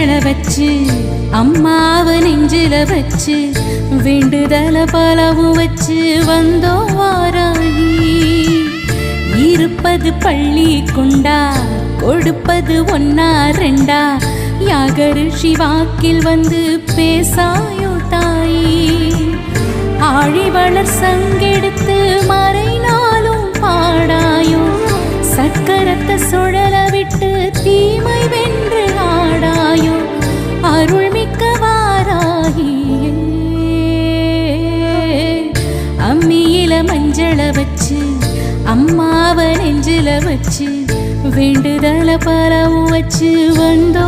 மஞ்சள வச்சு அம்மாவ நெஞ்சில வச்சு வேண்டுதல பலவும் வச்சு வந்தோ வாராகி இருப்பது பள்ளி கொண்டா கொடுப்பது ஒன்னா ரெண்டா யாகரு வாக்கில் வந்து பேசாயோ தாயி. ஆழிவளர் சங்கெடுத்து மறை அம்மியில மஞ்சள வச்சு அம்மாவ நெஞ்சில வச்சு வேண்டுதல பரவும் வச்சு வந்தோம்.